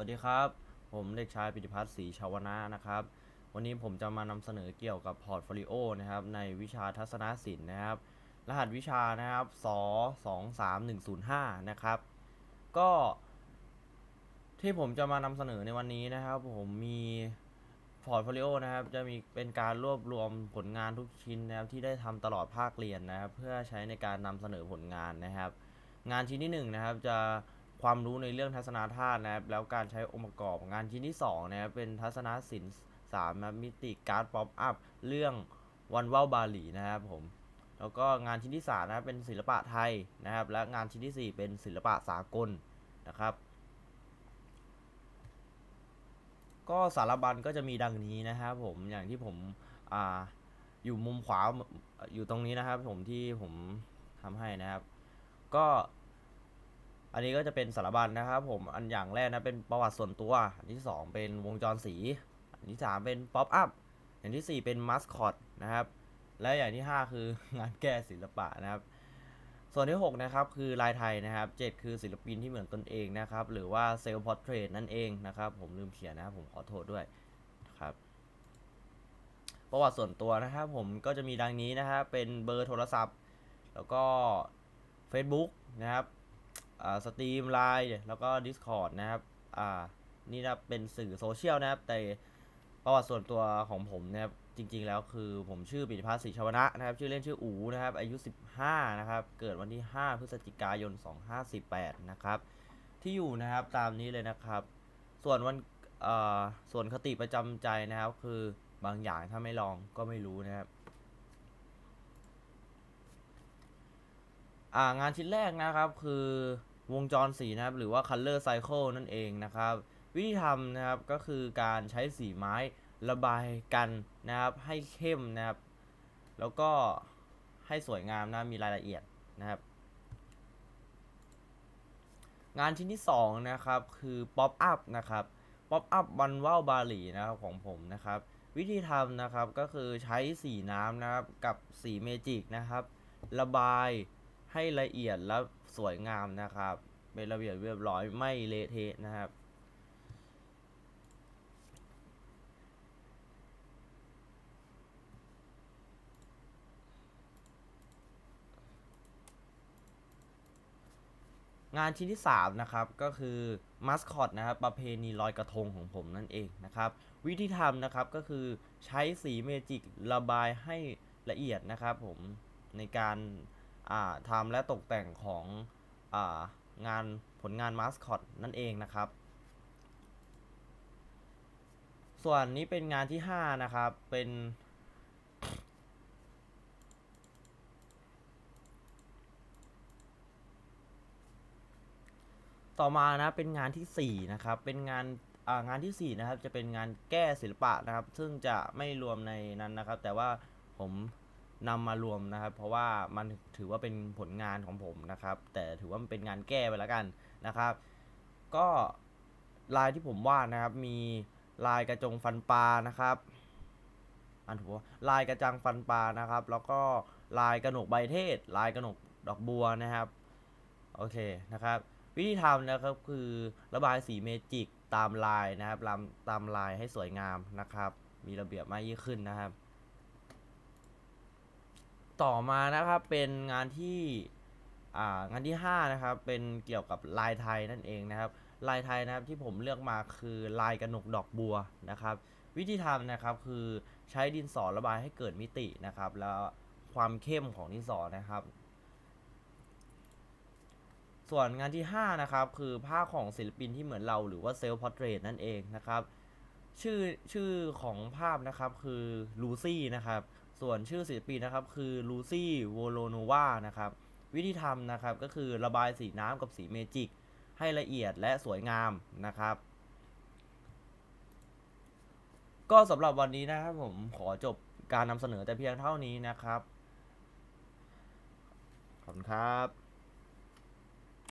วัสดีครับ ผมเด็กชายปิติพัฒน์ศรีชาวนะนะครับ วันนี้ผมจะมานำเสนอเกี่ยวกับพอร์ตโฟลิโอนะครับในวิชาทัศนศิลป์นะครับ รหัสวิชานะครับส2 3 1 0 5นะครับ ก็ที่ผมจะมานำเสนอในวันนี้นะครับ ผมมีพอร์ตโฟลิโอนะครับ จะมีเป็นการรวบรวมผลงานทุกชิ้นนะครับที่ได้ทำตลอดภาคเรียนนะครับ เพื่อใช้ในการนำเสนอผลงานนะครับ งานชิ้นที่หนึ่งนะครับจะ ความรู้ในเรื่องทัศนธาตุนะครับแล้วการใช้องค์ประกอบงานชิ้นที่สองนะครับเป็นทัศนศิลป์สามมิติการ์ดป๊อปอัพเรื่องวันว่าวบาหลีนะครับผมแล้วก็งานชิ้นที่สามนะครับเป็นศิลปะไทยนะครับ และงานชิ้นที่สี่เป็นศิลปะสากลนะครับ ก็สารบัญก็จะมีดังนี้นะครับผมอย่างที่ผมอ่าอยู่มุมขวาอยู่ตรงนี้นะครับ ผมที่ผมทำให้นะครับ ก็ อันนี้ก็จะเป็นสารบัญนะครับผมอันอย่างแรกนะเป็นประวัติส่วนตัว อันที่สองเป็นวงจรสี อันที่สามเป็นป๊อปอัพอย่างที่สี่เป็นมัสคอตนะครับ และอย่างที่ห้าคืองานแก้ศิลปะนะครับ ส่วนที่หกนะครับคือลายไทยนะครับเจ็ดคือศิลปินที่เหมือนตนเองนะครับ หรือว่าเซลล์พอร์เทรตนั่นเองนะครับ ผมลืมเขียนนะครับผมขอโทษด้วยนะครับประวัติส่วนตัวนะครับผมก็จะมีดังนี้นะครับเป็นเบอร์โทรศัพท์ แล้วก็ Facebook นะครับ สตรีมไลน์แล้วก็ Discord นะครับอ่านี่นะเป็นสื่อโซเชียลนะครับ แต่ประวัติส่วนตัวของผมนะครับ จริง ๆ แล้วคือผมชื่อปิติพัฒน์ศรีชวนะนะครับ ชื่อเล่นชื่ออูนะครับ อายุ 15 นะครับ เกิดวันที่ 5 พฤศจิกายน 2548 นะครับ ที่อยู่นะครับตามนี้เลยนะครับ ส่วนวันอ่อส่วนคติประจำใจนะครับ คือบางอย่างถ้าไม่ลองก็ไม่รู้นะครับ อ่างานชิ้นแรกนะครับคือวงจรสีนะครับหรือว่า color cycle นั่นเองนะครับ วิธีทำนะครับก็คือการใช้สีไม้ระบายกันนะครับให้เข้มนะครับ แล้วก็ให้สวยงามนะมีรายละเอียดนะครับ งานชิ้นที่สองนะครับคือ pop up นะครับ pop up วันว่าวบาหลีนะครับของผมนะครับ วิธีทำนะครับก็คือใช้สีน้ำนะครับกับสีเมจิกนะครับ ระบาย ให้ละเอียดและสวยงามนะครับ เป็นระเบียบเรียบร้อยไม่เละเทะนะครับ งานชิ้นที่ 3 นะครับก็คือมัสคอตนะครับประเพณีลอยกระทงของผมนั่นเองนะครับ วิธีทำนะครับก็คือใช้สีเมจิกระบายให้ละเอียดนะครับผมในการ ทำและตกแต่งขององานผลงานมัสคอตนั่นเองนะครับ ส่วนนี้เป็นงานที่ 5 นะครับ เป็นต่อมานะเป็นงานทีสี่4นะครับเป็นงานงานทีสี่4นะครับจะเป็นงานแก้ศิลปะนะครับ ซึ่งจะไม่รวมในนั้นนะครับ แต่ว่าผม นำมารวมนะครับ เพราะว่ามันถือว่าเป็นผลงานของผมนะครับ แต่ถือว่ามันเป็นงานแก้ไปแล้วกันนะครับ ก็ลายที่ผมวาดนะครับ มีลายกระจงฟันปลานะครับอันถูกว่าลายกระจังฟันปลานะครับ แล้วก็ลายกระหนกใบเทศ ลายกระหนกดอกบัวนะครับโอเคนะครับ วิธีทำนะครับคือระบายสีเมจิกตามลายนะครับตามตามลายให้สวยงามนะครับ มีระเบียบมากยิ่งขึ้นนะครับ ต่อมานะครับเป็นงานที่งานที่ 5 นะครับ เป็นเกี่ยวกับลายไทยนั่นเองนะครับ ลายไทยนะครับที่ผมเลือกมาคือลายกระหนกดอกบัวนะครับ วิธีทำนะครับคือใช้ดินสอระบายให้เกิดมิตินะครับ แล้วความเข้มของดินสอนะครับ ส่วนงานที่ 5 นะครับคือภาพของศิลปินที่เหมือนเราหรือว่าเซลล์พอร์เทรตนั่นเองนะครับ ชื่อชื่อของภาพนะครับคือลูซี่นะครับ ส่วนชื่อศิลปินนะครับคือลูซี่โวโลโนวานะครับวิธีทำนะครับก็คือระบายสีน้ำกับสีเมจิก ให้ละเอียดและสวยงามนะครับ ก็สำหรับวันนี้นะครับผมขอจบการนำเสนอแต่เพียงเท่านี้นะครับ ขอบคุณครับ